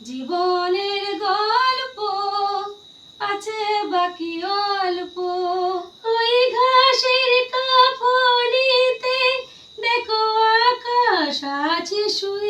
জীবনের গল্প আছে বাকি অল্প। ওই ঘাসের কাফনিতে দেখো আকাশ আছে শুয়ে।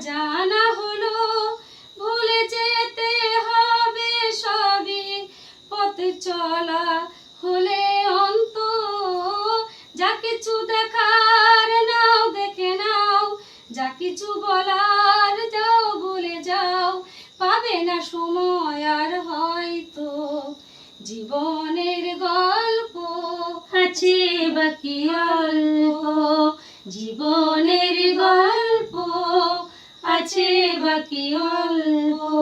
জানা হলো, ভুলে যেতে হবে সবই। পথে চলা হলে অন্ত যা কিছু দেখার নাও, দেখে নাও। যা কিছু বলার, যাও বলে যাও। পাবে না সময় আর হয়তো জীবনের গল্প। আছে বাকি অল্প। জীবনের গল্প আছে বাকি অল্প।